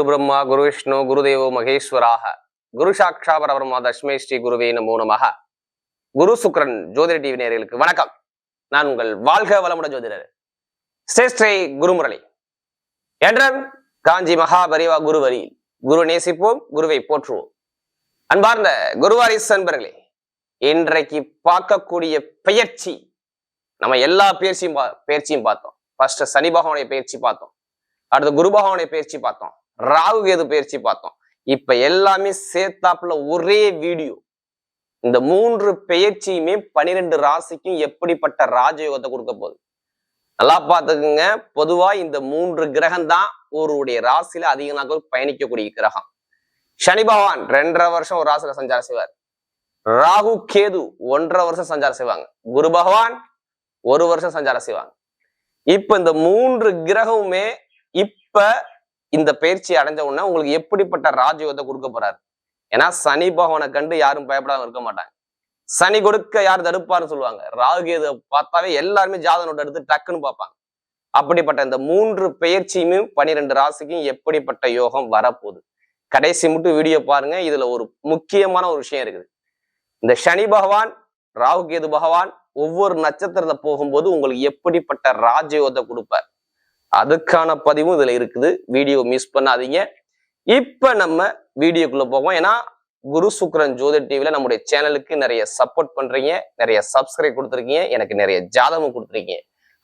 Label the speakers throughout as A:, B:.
A: குரு பிரம்மா குரு விஷ்ணு குருதேவோ மகேஸ்வராக. குரு சாட்சா பரபிரம்மா தஷ்மே ஸ்ரீ குருவே நமோ நமக. குரு சுக்ரன் ஜோதிட டிவி நேர்களுக்கு வணக்கம். நான் உங்கள் வாழ்க வளமுட ஜோதிடர் ஸ்ரேஷ்டை குருமுரளி. என்றன் காஞ்சி மகாபரிவா குருவரி குரு நேசிப்போம் குருவை போற்றுவோம். அன்பார்ந்த குருவாரிஸ் அன்பர்களே இன்றைக்கு பார்க்கக்கூடிய பெயர்ச்சி நம்ம எல்லா பயிற்சியும் பயிற்சியும் பார்த்தோம். ஃபர்ஸ்ட் சனி பகவானுடைய பயிற்சி பார்த்தோம். அடுத்து குரு பகவானுடைய பயிற்சி பார்த்தோம். ராகு கேது பயிற்சி பார்த்தோம். இப்ப எல்லாமே சேர்த்தாப்புல ஒரே வீடியோ. இந்த மூன்று பெயர்ச்சியுமே பனிரெண்டு ராசிக்கும் எப்படிப்பட்ட ராஜயோகத்தை கொடுக்க போகுது. நல்லா பார்த்துக்குங்க. பொதுவா இந்த மூன்று கிரகம் தான் ஒருவருடைய ராசியில அதிக நாட்கள் பயணிக்கக்கூடிய கிரகம். சனி பகவான் ரெண்டரை வருஷம் ஒரு ராசியில சஞ்சாரம் செய்வார். ராகு கேது ஒன்றரை வருஷம் சஞ்சாரம் செய்வாங்க. குரு பகவான் ஒரு வருஷம் சஞ்சாரம் செய்வாங்க. இப்ப இந்த மூன்று கிரகமுமே இப்ப இந்த பயிற்சி அடைஞ்ச உடனே உங்களுக்கு எப்படிப்பட்ட ராஜயோகத்தை கொடுக்க போறாரு? ஏன்னா சனி பகவானை கண்டு யாரும் பயப்படாம இருக்க மாட்டாங்க. சனி கொடுக்க யார் தடுப்பாருன்னு சொல்லுவாங்க. ராகுகேது பார்த்தாவே எல்லாருமே ஜாத எடுத்து டக்குன்னு பார்ப்பாங்க. அப்படிப்பட்ட இந்த மூன்று பயிற்சியுமே பனிரெண்டு ராசிக்கும் எப்படிப்பட்ட யோகம் வரப்போகுது? கடைசி மட்டும் வீடியோ பாருங்க. இதுல ஒரு முக்கியமான ஒரு விஷயம் இருக்குது. இந்த சனி பகவான் ராகுகேது பகவான் ஒவ்வொரு நட்சத்திரத்தை போகும்போது உங்களுக்கு எப்படிப்பட்ட ராஜயோகத்தை கொடுப்பார்? அதுக்கான பதிவும் இதுல இருக்குது. வீடியோ மிஸ் பண்ணாதீங்க. இப்ப நம்ம வீடியோக்குள்ள போவோம். ஏன்னா குரு சுக்ரன் ஜோதி டிவில நம்முடைய சேனலுக்கு நிறைய சப்போர்ட் பண்றீங்க. நிறைய சப்ஸ்கிரைப் கொடுத்துருக்கீங்க. எனக்கு நிறைய ஜாதகம் கொடுத்துருக்கீங்க.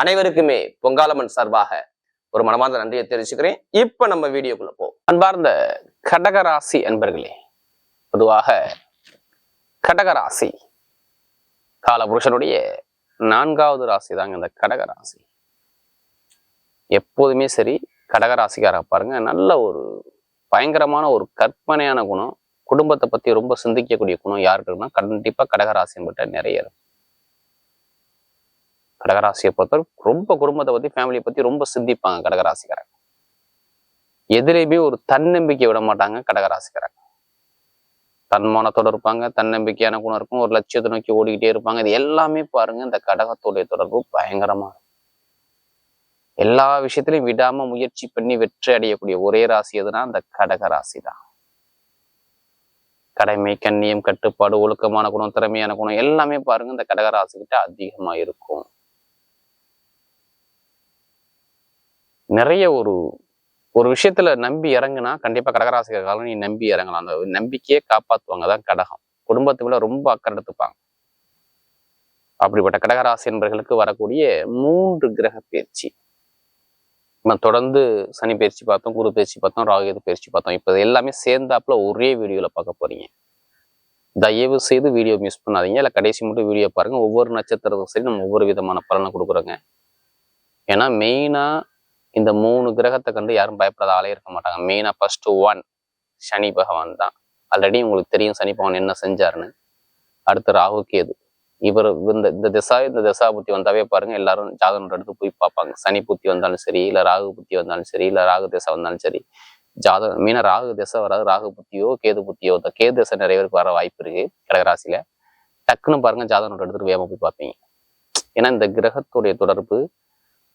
A: அனைவருக்குமே பொங்காலம்மன் சார்பாக ஒரு மனமார்ந்த நன்றியை தெரிவிச்சுக்கிறேன். இப்ப நம்ம வீடியோக்குள்ள போவோம். அன்பார்ந்த கடகராசி அன்பர்களே பொதுவாக கடகராசி காலபுருஷனுடைய நான்காவது ராசி தாங்க இந்த கடகராசி. எப்போதுமே சரி கடகராசிக்கார பாருங்க. நல்ல ஒரு பயங்கரமான ஒரு கற்பனையான குணம். குடும்பத்தை பத்தி ரொம்ப சிந்திக்கக்கூடிய குணம் யாருக்கு இருக்குன்னா கண்டிப்பா கடகராசின் நிறைய இருக்கும் கடகராசியை பொறுத்தவரை ரொம்ப குடும்பத்தை பத்தி ஃபேமிலியை பத்தி ரொம்ப சிந்திப்பாங்க கடகராசிக்காரங்க. எதிரையுமே ஒரு தன்னம்பிக்கை விட மாட்டாங்க கடகராசிக்காரங்க. தன்மானத்தோடு இருப்பாங்க தன்னம்பிக்கையான குணம் இருக்கும். ஒரு லட்சியத்தை நோக்கி ஓடிக்கிட்டே இருப்பாங்க. இது எல்லாமே பாருங்க இந்த கடகத்துடைய தொடர்பு பயங்கரமா இருக்கும் எல்லா விஷயத்திலையும் விடாம முயற்சி பண்ணி வெற்றி அடையக்கூடிய ஒரே ராசி எதுனா அந்த கடக ராசி தான் கடமை கண்ணியம் கட்டுப்பாடு ஒழுக்கமான குணம் திறமையான குணம் எல்லாமே பாருங்க இந்த கடக ராசி கிட்ட அதிகமா இருக்கும். நிறைய ஒரு ஒரு விஷயத்துல நம்பி இறங்குனா கண்டிப்பா கடகராசிக்காரங்களும் நீ நம்பி இறங்கலாம். அந்த நம்பிக்கையே காப்பாத்துவாங்க. தான் கடகம். குடும்பத்துக்குள்ள ரொம்ப அக்கறை எடுத்துப்பாங்க. அப்படிப்பட்ட கடகராசி என்பர்களுக்கு வரக்கூடிய மூன்று கிரக பயிற்சி. நம்ம தொடர்ந்து சனி பயிற்சி பார்த்தோம் குரு பயிற்சி பார்த்தோம் ராகு பயிற்சி பார்த்தோம். இப்போ எல்லாமே சேர்ந்தாப்புல ஒரே வீடியோவில் பார்க்க போறீங்க. தயவு செய்து வீடியோ மிஸ் பண்ணாதீங்க. இல்லை கடைசி மட்டும் வீடியோ பாருங்க. ஒவ்வொரு நட்சத்திரத்துக்கும் சரி நம்ம ஒவ்வொரு விதமான பலனை கொடுக்குறோங்க. ஏன்னா மெயினாக இந்த மூணு கிரகத்தை கண்டு யாரும் பயப்படாத ஆளே இருக்க மாட்டாங்க. மெயினாக ஃபர்ஸ்ட் ஒன் சனி பகவான் தான். ஆல்ரெடி உங்களுக்கு தெரியும் சனி பகவான் என்ன செஞ்சாருன்னு. அடுத்து ராகு கேது. இவர் இந்த இந்த திசா இந்த திசா புத்தி வந்தாவே பாருங்க எல்லாரும் ஜாதகம் எடுத்து போய் பார்ப்பாங்க. சனி புத்தி வந்தாலும் சரி இல்ல ராகு புத்தி வந்தாலும் சரி இல்ல ராகு திசை வந்தாலும் சரி. ஜாதகம் மீனா ராகு திசை வராது ராகு புத்தியோ கேது புத்தியோ கேது திசை நிறைய பேருக்கு வர வாய்ப்பு இருக்கு கடகராசியில. டக்குன்னு பாருங்க ஜாதகம் எடுத்துட்டு வேகமா போய் பார்ப்பீங்க. ஏன்னா இந்த கிரகத்துடைய தொடர்பு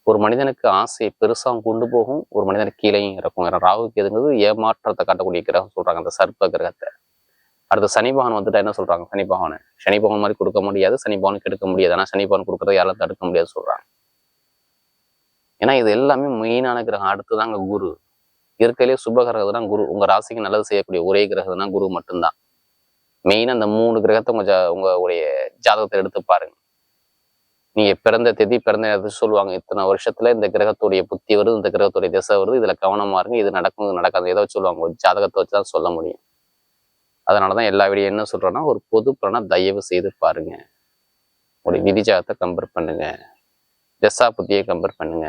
A: ஒரு மனிதனுக்கு ஆசையை பெருசாகவும் கொண்டு போகும் ஒரு மனிதனுக்கு கீழேயும் இறக்கும். ஏன்னா ராகு கேதுங்கிறது ஏமாற்றத்தை காட்டக்கூடிய கிரகம் சொல்றாங்க அந்த சர்ப்ப கிரகத்தை. அடுத்து சனி பகவான் வந்துட்டா என்ன சொல்றாங்க? சனி பகவானை சனி பகவான் மாதிரி கொடுக்க முடியாது சனி பவனுக்கு எடுக்க முடியாது. ஆனால் சனி பவன் கொடுக்கறத யாரும் தடுக்க முடியாது சொல்றாங்க. ஏன்னா இது எல்லாமே மெயினான கிரகம். அடுத்துதாங்க குரு. இருக்கையிலே சுப கிரகம் தான் குரு. உங்க ராசிக்கு நல்லது செய்யக்கூடிய ஒரே கிரகம் தான் குரு மட்டும்தான். மெயினா அந்த மூணு கிரகத்தை உங்கள் ஜா உங்களுடைய ஜாதகத்தை எடுத்து பாருங்க. நீங்கள் பிறந்த தேதி பிறந்த நேரத்தை சொல்லுவாங்க. இத்தனை வருஷத்துல இந்த கிரகத்துடைய புத்தி வருது இந்த கிரகத்துடைய திசை வருது. இதுல கவனமா இருங்க. இது நடக்கும் இது நடக்காது. ஏதோ சொல்லுவாங்க? ஒரு ஜாதகத்தை வச்சு தான் சொல்ல முடியும். அதனாலதான் எல்லா வீடியோ என்ன சொல்றேன்னா ஒரு பொது பலனை தயவு செய்து பாருங்க. ஒரு விதி ஜாதகத்தை கம்பேர் பண்ணுங்க. தசா புத்தியை கம்பேர் பண்ணுங்க.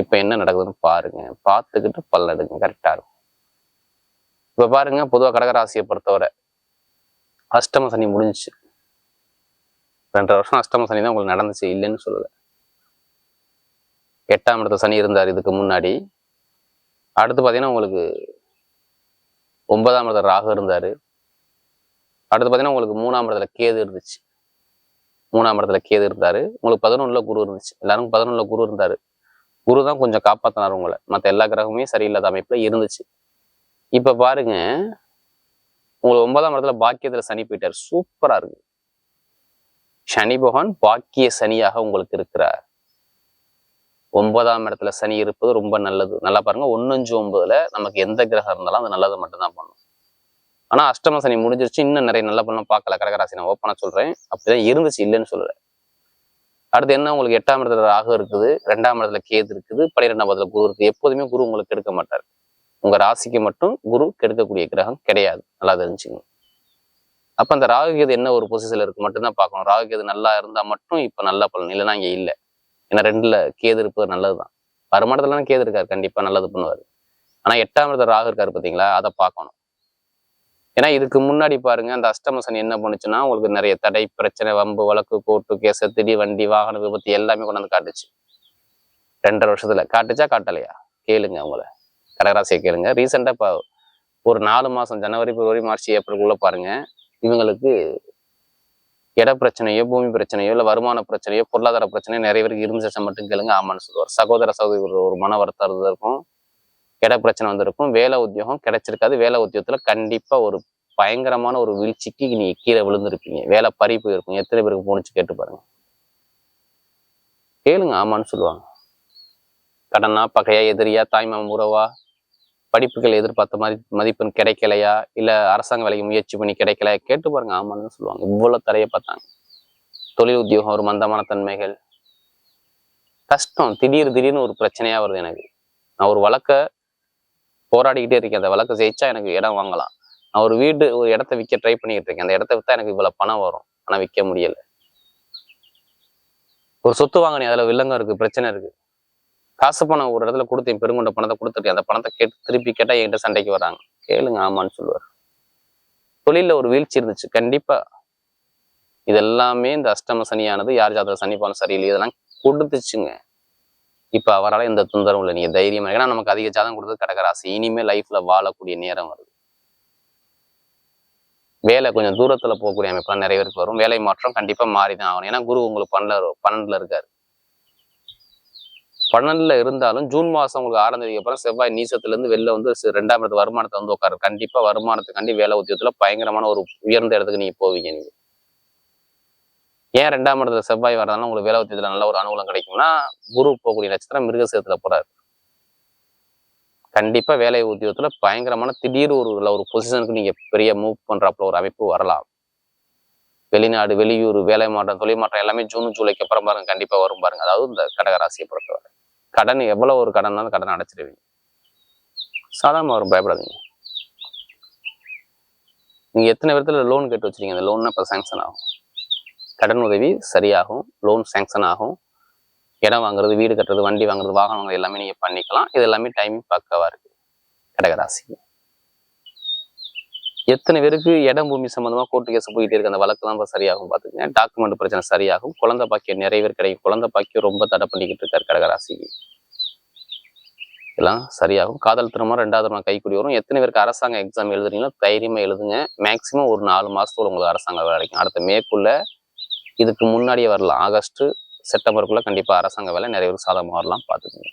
A: இப்ப என்ன நடக்குதுன்னு பாருங்க. பார்த்துக்கிட்டு பலன் எடுங்க கரெக்டா இருக்கும். இப்ப பாருங்க பொதுவா கடகராசியை பொறுத்தவரை அஷ்டம சனி முடிஞ்சுச்சு. ரெண்டரை வருஷம் அஷ்டம சனி தான் உங்களுக்கு நடந்துச்சு. இல்லைன்னு சொல்லல. எட்டாம் இடத்துல சனி இருந்தார் இதுக்கு முன்னாடி. அடுத்து பார்த்தீங்கன்னா உங்களுக்கு ஒன்பதாம் இடத்துல ராகு இருந்தாரு. அடுத்து பார்த்தீங்கன்னா உங்களுக்கு மூணாம் இடத்துல கேது இருந்துச்சு. மூணாம் இடத்துல கேது இருந்தாரு. உங்களுக்கு பதினொன்னுல குரு இருந்துச்சு. எல்லாரும் பதினொன்னுல குரு இருந்தாரு. குரு தான் கொஞ்சம் காப்பாத்தினார் உங்களை. மற்ற எல்லா கிரகமுமே சரியில்லாத அமைப்புல இருந்துச்சு. இப்ப பாருங்க உங்களுக்கு ஒன்பதாம் இடத்துல பாக்கியத்துல சனி போயிட்டார். சூப்பரா இருக்கு. சனி பகவான் பாக்கிய சனியாக உங்களுக்கு இருக்கிறார். ஒன்பதாம் இடத்துல சனி இருப்பது ரொம்ப நல்லது. நல்லா பாருங்க ஒன்னஞ்சு ஒன்பதுல நமக்கு எந்த கிரகம் இருந்தாலும் அது நல்லது மட்டும்தான் பண்ணும். ஆனா அஷ்டம சனி முடிஞ்சிருச்சு. இன்னும் நிறைய நல்ல பண்ணலாம் பார்க்கல. கடகராசி நான் ஓப்பனாக சொல்றேன். அப்படிதான் இருந்துச்சு இல்லைன்னு சொல்லல. அடுத்து என்ன? உங்களுக்கு எட்டாம் இடத்துல ராகு இருக்குது. ரெண்டாம் இடத்துல கேது இருக்குது. பன்னிரெண்டாம் இடத்துல குரு இருக்குது. எப்போதுமே குரு உங்களுக்கு கெடுக்க மாட்டார். உங்க ராசிக்கு மட்டும் குரு கெடுக்கக்கூடிய கிரகம் கிடையாது. நல்லா தெரிஞ்சுங்க அப்ப அந்த ராகு கேது என்ன ஒரு பொசிஷனில் இருக்கு மட்டும்தான் பார்க்கணும். ராகு கேது நல்லா இருந்தா மட்டும் இப்ப நல்ல பலன். இல்லைன்னா இங்க இல்லை. ஏன்னா ரெண்டுல கேது இருப்பது நல்லதுதான். வருமானத்துல கேது இருக்கார். கண்டிப்பா நல்லது பண்ணுவாரு. ஆனா எட்டாம் இடத்துல ராகு இருக்காரு பாத்தீங்களா அதை பார்க்கணும். ஏன்னா இதுக்கு முன்னாடி பாருங்க அந்த அஷ்டம சனி என்ன பண்ணுச்சுன்னா உங்களுக்கு நிறைய தடை பிரச்சனை வம்பு வழக்கு கோர்ட்டு கேஸ் திடீர் வண்டி வாகன விபத்து எல்லாமே கொண்டு வந்து காட்டுச்சு. ரெண்டரை வருஷத்துல. காட்டுச்சா காட்டலையா? கேளுங்க அவங்கள கடகராசியை கேளுங்க. ரீசெண்டா இப்போ ஒரு நாலு மாதம் ஜனவரி பிப்ரவரி மார்ச் ஏப்ரலுக்குள்ளே பாருங்க இவங்களுக்கு இட பிரச்சனையோ பூமி பிரச்சனையோ இல்லை வருமான பிரச்சனையோ பொருளாதார பிரச்சனையோ நிறைய பேருக்கு இருந்துச்சு மட்டும் கேளுங்க. ஆமான்னு சொல்லுவார். சகோதர சகோதரி ஒரு ஒரு மன வருத்தம் இருக்கும் இட பிரச்சனை வந்திருக்கும். வேலை உத்தியோகம் கிடைச்சிருக்காது. வேலை உத்தியோகத்துல கண்டிப்பா ஒரு பயங்கரமான ஒரு வீழ்ச்சிக்கு நீ கீழே விழுந்திருப்பீங்க. வேலை பறி போயிருக்கும். எத்தனை பேருக்கு போணுச்சு கேட்டு பாருங்க. கேளுங்க ஆமான்னு சொல்லுவாங்க. கடனா பகையா எதிரியா தாய்மாமன் உறவா படிப்புகள் எதிர்பார்த்த மாதிரி மதிப்பெண் கிடைக்கலையா? இல்ல அரசாங்க வேலைக்கு முயற்சி பண்ணி கிடைக்கலையா? கேட்டு பாருங்க ஆமான்னு சொல்லுவாங்க. இவ்வளவு தரையை பார்த்தாங்க. தொழில் உத்தியோகம் ஒரு மந்தமான தன்மைகள். கஷ்டம். திடீர் திடீர்னு ஒரு பிரச்சனையா வருது எனக்கு. நான் ஒரு வழக்க போராடிக்கிட்டே இருக்கேன். அந்த விளக்கு ஜெயிச்சா எனக்கு இடம் வாங்கலாம். நான் ஒரு வீடு ஒரு இடத்த விற்க ட்ரை பண்ணிட்டு இருக்கேன். அந்த இடத்த வித்தா எனக்கு இவ்வளவு பணம் வரும். ஆனால் விற்க முடியல. ஒரு சொத்து வாங்கினே அதுல வில்லங்கம் இருக்கு பிரச்சனை இருக்கு. காசு பணம் ஒரு இடத்துல கொடுத்தேன் பெருங்கொண்ட பணத்தை கொடுத்துருக்கேன் அந்த பணத்தை கேட்டு திருப்பி கேட்டா என்கிட்ட சண்டைக்கு வராங்க. கேளுங்க ஆமான்னு சொல்லுவார். தொழில ஒரு வீழ்ச்சி இருந்துச்சு. கண்டிப்பா. இதெல்லாமே இந்த அஷ்டம சனியானது யார் ஜாதக சனிப்பான சரியில்லை இதெல்லாம் கொடுத்துச்சுங்க. இப்ப அவரால் எந்த தொந்தரவும் இல்லை. நீங்க தைரியம் ஏன்னா நமக்கு அதிக ஜாதகம் கொடுத்தது கடகராசி. இனிமேல் லைஃப்ல வாழக்கூடிய நேரம் வருது வேலை கொஞ்சம் தூரத்துல போகக்கூடிய அமைப்புலாம் நிறைய பேருக்கு வரும். வேலை மாற்றம் கண்டிப்பா மாறிதான் ஆகணும். ஏன்னா குரு உங்களுக்கு பன்னெண்டு பன்னெண்டில் இருக்காரு. பன்னெண்டுல இருந்தாலும் ஜூன் மாசம் உங்களுக்கு ஆறாம் தேதிக்கு அப்புறம் செவ்வாய் நீசத்துலேருந்து வெளில வந்து ரெண்டாம் இடத்து வருமானத்தை வந்து உட்காரு கண்டிப்பா வருமானத்துக்காண்டி வேலை உத்தியோகத்துல பயங்கரமான ஒரு உயர்ந்த இடத்துக்கு நீங்க போவீங்க நீங்க. ஏன் ரெண்டாம் இடத்துல செவ்வாய் வரதால உங்களுக்கு வேலை உத்தியத்துல நல்ல ஒரு அனுகூலம் கிடைக்கும்னா குரு போகக்கூடிய நட்சத்திரம் மிருகசேத்துல போறாரு. கண்டிப்பா வேலை உத்தியோகத்துல பயங்கரமான திடீர் ஒரு ஒரு பொசிஷனுக்கு நீங்க பெரிய மூவ் பண்றப்பல ஒரு அமைப்பு வரலாம். வெளிநாடு வெளியூர் வேலை மாற்றம் தொழில் மாற்றம் எல்லாமே ஜூன் ஜூலைக்கு அப்புறம் பாருங்க கண்டிப்பா வரும் பாருங்க. அதாவது இந்த கடகராசியை பொறுத்தவரை. கடன் எவ்வளவு ஒரு கடன்னாலும் கடன் அடைச்சிடுவீங்க சாதாரணமா வரும் பயப்படாதீங்க. நீங்க எத்தனை விதத்துல லோன் கேட்டு வச்சிருக்கீங்க? அந்த லோன் இப்ப சாங்ஷன் ஆகும். கடன் உதவி சரியாகும் லோன் சேங்ஷன் ஆகும். இடம் வாங்குறது வீடு கட்டுறது வண்டி வாங்குறது வாகனம் வாங்குறது எல்லாமே நீங்க பண்ணிக்கலாம். இது எல்லாமே டைமிங் பக்கவா இருக்கு. கடகராசி. எத்தனை பேருக்கு இடம் பூமி சம்பந்தமா கோர்ட்டு கேஸ் போயிட்டே இருக்கு அந்த வழக்கெல்லாம் இப்போ சரியாகும் பார்த்துக்கங்க டாக்குமெண்ட் பிரச்சனை சரியாகும். குழந்தை பாக்கியம் நிறைய பேர் கிடைக்கும். குழந்தை பாக்கியம் ரொம்ப தடை பண்ணிக்கிட்டு இருக்காரு கடகராசிக்கு எல்லாம் சரியாகும். காதல் திருமணம் ரெண்டாவது திருமணம் கைக்குடி வரும். எத்தனை பேருக்கு அரசாங்க எக்ஸாம் எழுதுறீங்களோ தைரியமா எழுதுங்க. மேக்சிமம் ஒரு நாலு மாசத்துல உங்களுக்கு அரசாங்க வேலை கிடைக்கும். அடுத்த மேக்குள்ள இதுக்கு முன்னாடியே வரலாம் ஆகஸ்ட் செப்டம்பருக்குள்ள கண்டிப்பா அரசாங்க வேலை நிறைய பேர் சாதகமாக வரலாம் பார்த்துக்கோங்க.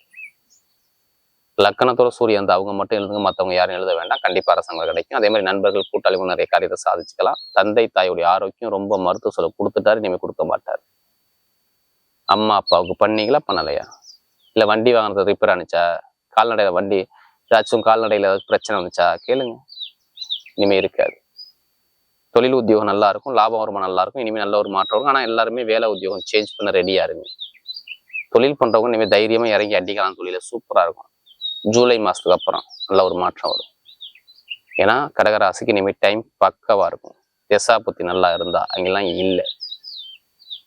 A: லக்கணத்தோட சூரியன் அந்த அவங்க மட்டும் எழுதுங்க மற்றவங்க யாரும் எழுத வேண்டாம். கண்டிப்பாக அரசாங்க கிடைக்கும். அதே மாதிரி நண்பர்கள் கூட்டாளிகள் நிறைய காரியத்தை சாதிச்சுக்கலாம். தந்தை தாயுடைய ஆரோக்கியம் ரொம்ப மருத்துவ செலவு கொடுத்துட்டாரு இனிமேல் கொடுக்க மாட்டார். அம்மா அப்பாவுக்கு பண்ணீங்களா? பண்ணலையா? இல்லை வண்டி வாங்கினது ரிப்பேர் ஆனிச்சா கால்நடையில் வண்டி ஏதாச்சும் கால்நடையில் ஏதாவது பிரச்சனை வந்துச்சா? கேளுங்க. இனிமே இருக்காது. தொழில் உத்தியோகம் நல்லா இருக்கும் லாபம் வருமானம் நல்லா இருக்கும் இனிமேல் நல்ல ஒரு மாற்றம் இருக்கும் ஆனால் எல்லாருமே வேலை உத்தியோகம் சேஞ்ச் பண்ண ரெடியா இருங்க. தொழில் பண்றவங்க இனிமேல் தைரியமா இறங்கி அடிக்கலாம் தொழில சூப்பரா இருக்கும். ஜூலை மாசத்துக்கு அப்புறம் நல்ல ஒரு மாற்றம் வரும். ஏன்னா கடகராசிக்கு இனிமேல் டைம் பக்கவா இருக்கும். திசாபுத்தி நல்லா இருந்தா அங்கெல்லாம் இல்லை.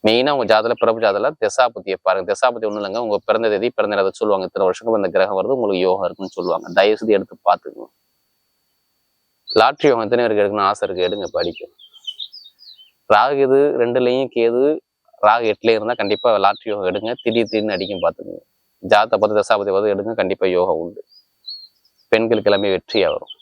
A: மெயினா உங்க ஜாதல பிறப்பு ஜாதல திசாபுத்தியை பாருங்க. திசாபுத்தி ஒண்ணும் இல்லைங்க. உங்க பிறந்த தேதி பிறந்த இடத்த சொல்லுவாங்க. இத்தனை வருஷத்துக்கு அந்த கிரகம் வருது உங்களுக்கு யோகம் இருக்குன்னு சொல்லுவாங்க. தயவு செய்து எடுத்து பார்த்துக்கோங்க. லாட்ரி யோகம் எத்தனை பேருக்கு எடுக்கணும்னு ஆசை இருக்கு? எடுங்க படிக்கும். ராகு இது ரெண்டுலேயும் கேது. ராகு எட்டுல இருந்தால் கண்டிப்பாக லாட்ரி யோகம் எடுங்க. திடீர் திடீர்னு அடிக்கும் பார்த்துக்குங்க. ஜாத்தை பார்த்து தசாபதி பார்த்து எடுங்க. கண்டிப்பாக யோகம் உண்டு. பெண்களுக்கு எல்லாமே வெற்றியாக வரும்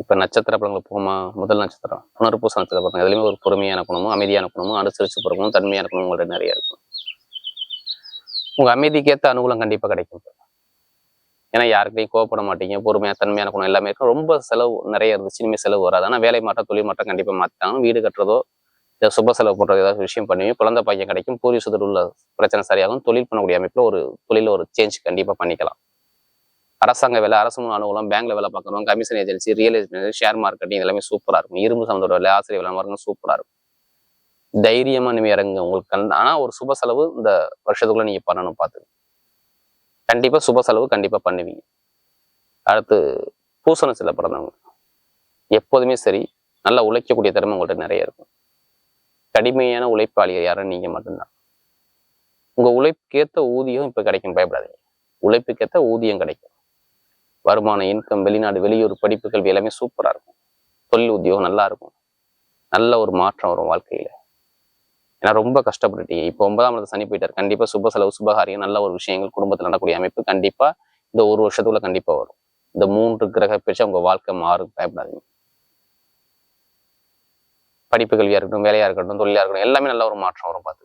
A: இப்போ நட்சத்திர படங்கள் போகுமா? முதல் நட்சத்திரம். புனர்பூச நட்சத்திரம் பாருங்க அதுலயுமே ஒரு பொறுமையான குணமும் அமைதியான குணமும் அனுசரிச்சு பிறக்கணும் தன்மையான குணமும் உங்கள்ட்ட நிறைய இருக்கும். உங்க அமைதிக்கேற்ற அனுகூலம் கண்டிப்பாக கிடைக்கும். ஏன்னா யாருக்கிட்டையும் கோவப்பட மாட்டீங்க பொறுமையாக தன்மையான குணம் எல்லாமே இருக்கும் ரொம்ப செலவு நிறைய இருந்துச்சு. இனிமேல் செலவு வராது. ஆனால் வேலை மாற்றம் தொழில் மாற்றம் கண்டிப்பாக மாற்றிட்டாங்க வீடு கட்டுறதோ இல்லை சுப செலவு போடுறது ஏதாவது விஷயம் பண்ணுவீங்க. குழந்தை பையன் கிடைக்கும். பூர்வீக சுதர் உள்ள பிரச்சனை சரியாகும். தொழில் பண்ணக்கூடிய அமைப்பில் ஒரு தொழில ஒரு சேஞ்ச் கண்டிப்பாக பண்ணிக்கலாம். அரசாங்க வேலை அரசு முன் அலுவலகம் பேங்க்ல வேலை பார்க்குறவங்க commission agency real estate share marketing எல்லாமே சூப்பராக இருக்கும். இரும்பு சம்மந்தோட வேலை ஆசிரியர் வேலை மார்க்கம் சூப்பராக இருக்கும். தைரியமா நீங்கள் இறங்குங்க. உங்களுக்கு கண் ஆனா ஒரு சுப செலவு இந்த வருஷத்துக்குள்ள நீங்க பண்ணணும் பார்த்து கண்டிப்பாக சுப செலவு கண்டிப்பாக பண்ணுவீங்க. அடுத்து பூசணத்தில் பிறந்தவங்க. எப்போதுமே சரி நல்லா உழைக்கக்கூடிய திறமை உங்கள்கிட்ட நிறைய இருக்கும். கடுமையான உழைப்பாளிகள் யாரும் நீங்கள் மட்டும்தான். உங்கள் உழைப்புக்கேற்ற ஊதியம் இப்போ கிடைக்கும் பயப்படாதீங்க. உழைப்புக்கேற்ற ஊதியம் கிடைக்கும். வருமானம் இன்கம் வெளிநாடு வெளியூர் படிப்பு கல்வி எல்லாமே சூப்பராக இருக்கும். தொழில் உத்தியோகம் நல்லா இருக்கும். நல்ல ஒரு மாற்றம் வரும் வாழ்க்கையில். ஏன்னா ரொம்ப கஷ்டப்பட்டுட்டீங்க. இப்போ ஒன்பதாம் இடத்துல சனி போயிட்டார். கண்டிப்பா சுப செலவு சுபகாரியம் நல்ல ஒரு விஷயங்கள் குடும்பத்தில் நடக்கூடிய அமைப்பு கண்டிப்பா இந்த ஒரு வருஷத்துக்குள்ள கண்டிப்பா வரும். இந்த மூன்று கிரக பேச்சு உங்க வாழ்க்கை மாறும். பயப்படாதீங்க. படிப்பு கல்வியா இருக்கட்டும் வேலையா இருக்கட்டும் தொழிலா இருக்கட்டும் எல்லாமே நல்ல ஒரு மாற்றம் வரும் பார்த்து.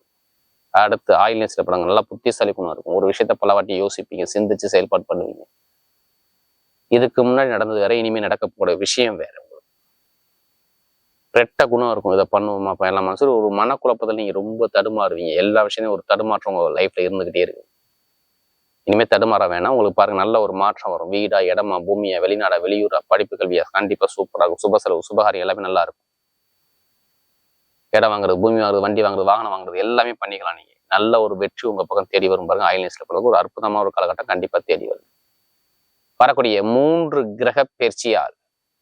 A: அடுத்து ஆயில் நேசில படங்கள் நல்லா புத்திசாலி குணம் இருக்கும். ஒரு விஷயத்த பல வாட்டி யோசிப்பீங்க சிந்திச்சு செயல்பாடு பண்ணுவீங்க. இதுக்கு முன்னாடி நடந்தது வேற இனிமே நடக்கக்கூடிய விஷயம் வேற. ரெட்ட குணம் இருக்கும். இதை பண்ணுவோமா பண்ணலாமா சரி ஒரு மனக்குழப்பத்தில் நீங்கள் ரொம்ப தடுமாறுவீங்க. எல்லா விஷயமும் ஒரு தடுமாற்றம் உங்கள் லைஃப்பில் இருந்துக்கிட்டே இருக்கு. இனிமேல் தடுமாற வேணாம். உங்களுக்கு பாருங்க நல்ல ஒரு மாற்றம் வரும். வீடா இடமா பூமியா வெளிநாடா வெளியூரா படிப்பு கல்வியா கண்டிப்பாக சூப்பராக இருக்கும் சுப செலவு சுபகாரியம் எல்லாமே நல்லா இருக்கும். இடம் வாங்குறது பூமி வாங்குறது வண்டி வாங்குறது வாகனம் வாங்குறது எல்லாமே பண்ணிக்கலாம் நீங்கள் நல்ல ஒரு வெற்றி உங்கள் பக்கம் தேடி வரும் பாருங்க. ஆயில்நேஸ்ல பிறகு ஒரு அற்புதமான ஒரு காலகட்டம் கண்டிப்பாக தேடி வரும். வரக்கூடிய மூன்று கிரக பயிற்சியால்